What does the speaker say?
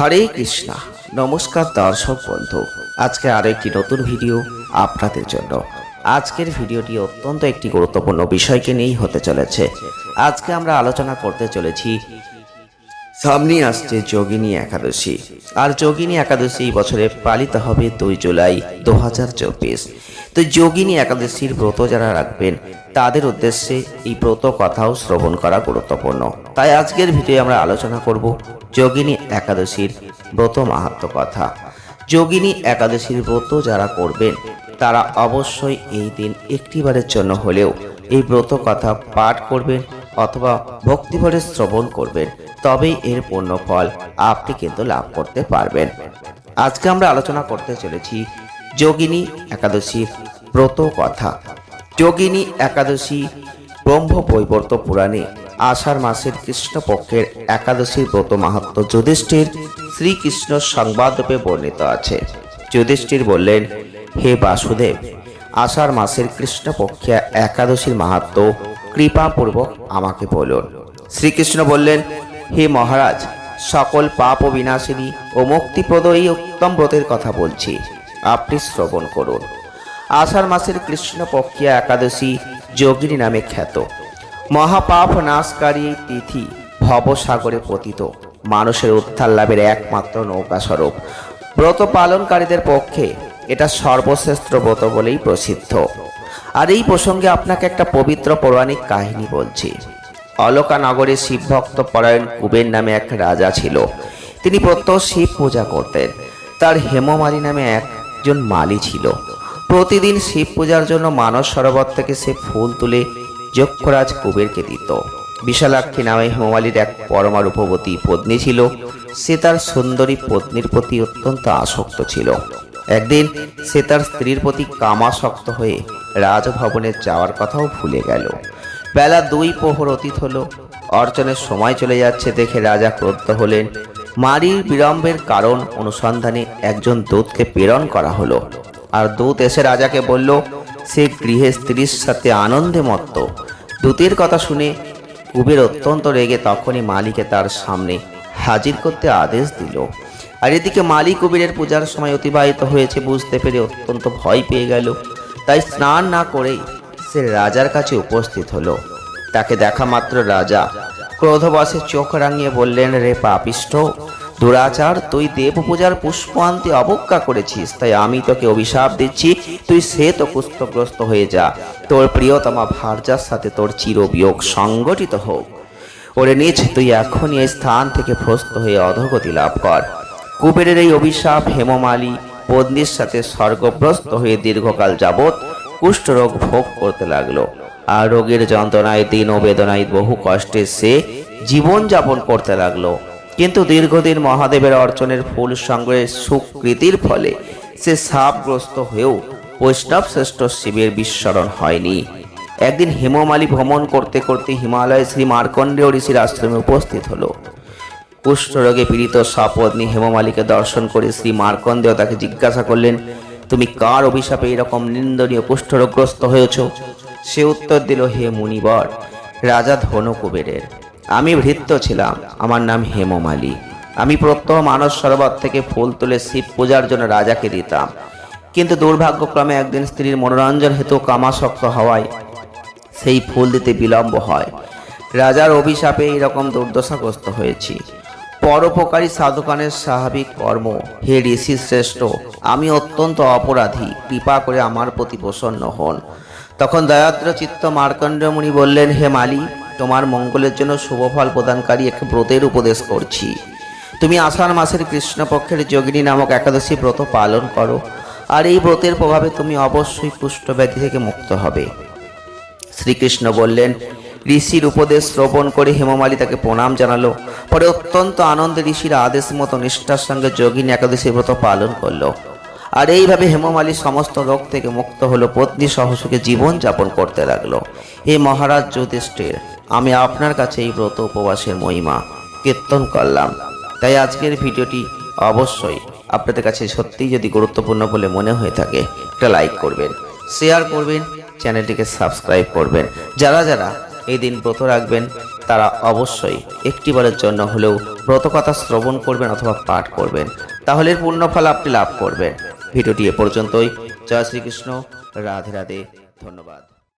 হরে কৃষ্ণা। নমস্কার দর্শক বন্ধু। আজকে আরও একটি নতুন ভিডিও আপনাদের জন্য। আজকের ভিডিওটি অত্যন্ত একটি গুরুত্বপূর্ণ বিষয়কে নিয়েই হতে চলেছে। আজকে আমরা আলোচনা করতে চলেছি, সামনে আসছে যোগিনী একাদশী। আর যোগিনী একাদশী বছরে পালিত হবে দুই জুলাই, দু হাজার চব্বিশ। তো যোগিনী একাদশীর ব্রত যারা রাখবেন, তাদের উদ্দেশ্যে এই ব্রত কথাও শ্রবণ করা গুরুত্বপূর্ণ। তাই আজকের ভিডিও আমরা আলোচনা করব যোগিনী একাদশীর ব্রত মাহাত্ম কথা। যোগিনী একাদশীর ব্রত যারা করবেন, তারা অবশ্যই এই দিন একটিবারের জন্য হলেও এই ব্রত কথা পাঠ করবেন অথবা ভক্তিভরে শ্রবণ করবেন, তবেই এর পূর্ণ ফল আপনি কিন্তু লাভ করতে পারবেন। আজকে আমরা আলোচনা করতে চলেছি যোগিনী একাদশীর ব্রত কথা। যোগিনী একাদশী ব্রহ্ম বৈবর্ত পুরাণে আষাঢ় মাসের কৃষ্ণপক্ষের একাদশীর ব্রত মাহাত্ম যুধিষ্ঠির শ্রীকৃষ্ণ সংবাদরূপে বর্ণিত আছে। যুধিষ্ঠির বললেন, হে বাসুদেব, আষাঢ় মাসের কৃষ্ণপক্ষে একাদশীর মাহাত্ম কৃপাপূর্বক আমাকে বলুন। শ্রীকৃষ্ণ বললেন, হে মহারাজ, সকল পাপ ও বিনাশিনী ও মুক্তিপ্রদ এই উত্তম ব্রতের কথা বলছি। আপনি শ্রবণ করুন। আষাঢ় মাসের কৃষ্ণপক্ষিয়া একাদশী যোগিনী নামে খ্যাত। মহাপাপ নাশকারী তিথি ভবসাগরে পতিত। মানুষের উত্থান লাভের একমাত্র নৌকা স্বরূপ। ব্রত পালনকারীদের পক্ষে এটা সর্বশ্রেষ্ঠ ব্রত বলেই প্রসিদ্ধ। আর এই প্রসঙ্গে আপনাকে একটা পবিত্র পৌরাণিক কাহিনী বলছি। অলকা নগরে শিবভক্ত পরায়ণ কুবের নামে এক রাজা ছিল। তিনি প্রত্যহ শিব পূজা করতেন। তার হেমমালী নামে একজন মালি ছিল। প্রতিদিন শিব পূজার জন্য মানস সরোবর থেকে সে ফুল তুলে যক্ষরাজ কুবেরকে দিত। বিশালাক্ষী নামে হেমমালির এক পরমা রূপবতী পত্নী ছিল। সে তার সুন্দরী পত্নীর প্রতি অত্যন্ত আসক্ত ছিল। একদিন সে তার স্ত্রীর প্রতি কামাসক্ত হয়ে রাজভবনে যাওয়ার কথাও ভুলে গেল। বেলা দুই প্রহর অতীত হলো। অর্চনের সময় চলে যাচ্ছে দেখে রাজা ক্রুদ্ধ হলেন। মারির বিলম্বের কারণ অনুসন্ধানে একজন দূতকে প্রেরণ করা হলো। আর দূত এসে রাজাকে বলল, সে গৃহে স্ত্রীর সাথে আনন্দে মত্ত। দূতের কথা শুনে কুবের অত্যন্ত রেগে তখনই মালিকে তার সামনে হাজির করতে আদেশ দিল। আর এদিকে মালি কুবেরের পূজার সময় অতিবাহিত হয়েছে বুঝতে পেরে অত্যন্ত ভয় পেয়ে গেল। তাই স্নান না করেই সে রাজার কাছে উপস্থিত হলো। তাকে দেখা মাত্র রাজা ক্রোধবশে চোখ রাঙিয়ে বললেন, রে পাপিষ্ট দুরাচার, তুই দেব পূজার পুষ্প আনতে অবজ্ঞা করেছিস, তাই আমি তোকে অভিশাপ দিচ্ছি, তুই সে তো কুষ্ঠগ্রস্ত হয়ে যা। তোর প্রিয়তমা ভার্যার সাথে তোর চিরবিয়োগ সংগঠিত হোক। ওরে নিচ তুই এখনই এই স্থান থেকে ভ্রস্ত হয়ে অধগতি লাভ কর। কুবেরের এই অভিশাপ হেমমালী পত্নীর সাথে স্বর্গগ্রস্ত হয়ে দীর্ঘকাল যাবৎ কুষ্ঠরোগ ভোগ করতে লাগল। আর রোগের যন্ত্রণায় দিন ও বেদনায় বহু কষ্টে সে জীবন যাপন করতে লাগল। কিন্তু দীর্ঘদিন মহাদেবের অর্চনের ফুল সংগ্রহের সুকৃতির ফলে সে সাপগ্রস্ত হয়েও বৈষ্ণব শ্রেষ্ঠ শিবের বিস্মরণ হয়নি। একদিন হেমমালী ভ্রমণ করতে করতে হিমালয়ে শ্রী মার্কণ্ডেয় ঋষির আশ্রমে উপস্থিত হলো। কুষ্ঠরোগে পীড়িত সপত্নী হেমমালীকে দর্শন করে শ্রী মার্কণ্ডেয় তাকে জিজ্ঞাসা করলেন, তুমি কার অভিশাপে এরকম নিন্দনীয় কুষ্ঠরোগগ্রস্ত হয়েছ? সে উত্তর দিল, হে মুনিবর, রাজা ধনু কুবেরের আমি ভৃত্য ছিলাম, আমার নাম হেমমালী। আমি প্রত্যহ মানস সরোবর থেকে ফুল তুলে শিব পূজার জন্য রাজাকে দিতাম। কিন্তু দুর্ভাগ্যক্রমে একদিন স্ত্রীর মনোরঞ্জন হেতু কামাসক্ত হওয়ায় সেই ফুল দিতে বিলম্ব হয়। রাজার অভিশাপে এইরকম দুর্দশাগ্রস্ত হয়েছি। পরোপকারী সাধুকানের স্বাভাবিক কর্ম, হে ঋষি শ্রেষ্ঠ আমি অত্যন্ত অপরাধী, কৃপা করে আমার প্রতি প্রসন্ন হন। তখন দয়াদ্র চিত্ত মার্কণ্ডমণি বললেন, হে মালি, তোমার মঙ্গলের জন্য শুভফল প্রদানকারী এক ব্রতের উপদেশ করছি। তুমি আষাঢ় মাসের কৃষ্ণপক্ষের যোগিনী নামক একাদশী ব্রত পালন করো, আর এই ব্রতের প্রভাবে তুমি অবশ্যই কুষ্ঠব্যাধি থেকে মুক্ত হবে। শ্রীকৃষ্ণ বললেন, ঋষির উপদেশ শ্রবণ করে হেমমালী তাকে প্রণাম জানালো। পরে অত্যন্ত আনন্দে ঋষির আদেশ মতো নিষ্ঠার সঙ্গে যোগিনী একাদশী ব্রত পালন করল। আর এইভাবে হেমমালী সমস্ত রোগ থেকে মুক্ত হলো, পত্নী সহসুখে জীবন যাপন করতে লাগল। হে মহারাজ যুধিষ্ঠির, আমি আপনার কাছে এই ব্রত উপবাসের মহিমা কীর্তন করলাম। তাই আজকের ভিডিওটি অবশ্যই আপনাদের কাছে সত্যিই যদি গুরুত্বপূর্ণ বলে মনে হয়ে থাকে, একটা লাইক করবেন, শেয়ার করবেন, চ্যানেলটিকে সাবস্ক্রাইব করবেন। যারা যারা এই দিন ব্রত রাখবেন, তারা অবশ্যই একটিবারের জন্য হলেও ব্রতকথা শ্রবণ করবেন অথবা পাঠ করবেন। তাহলে এর পূর্ণ ফল আপনি লাভ করবেন। ভিডিওটি এ পর্যন্তই। জয় শ্রীকৃষ্ণ। রাধে রাধে। ধন্যবাদ।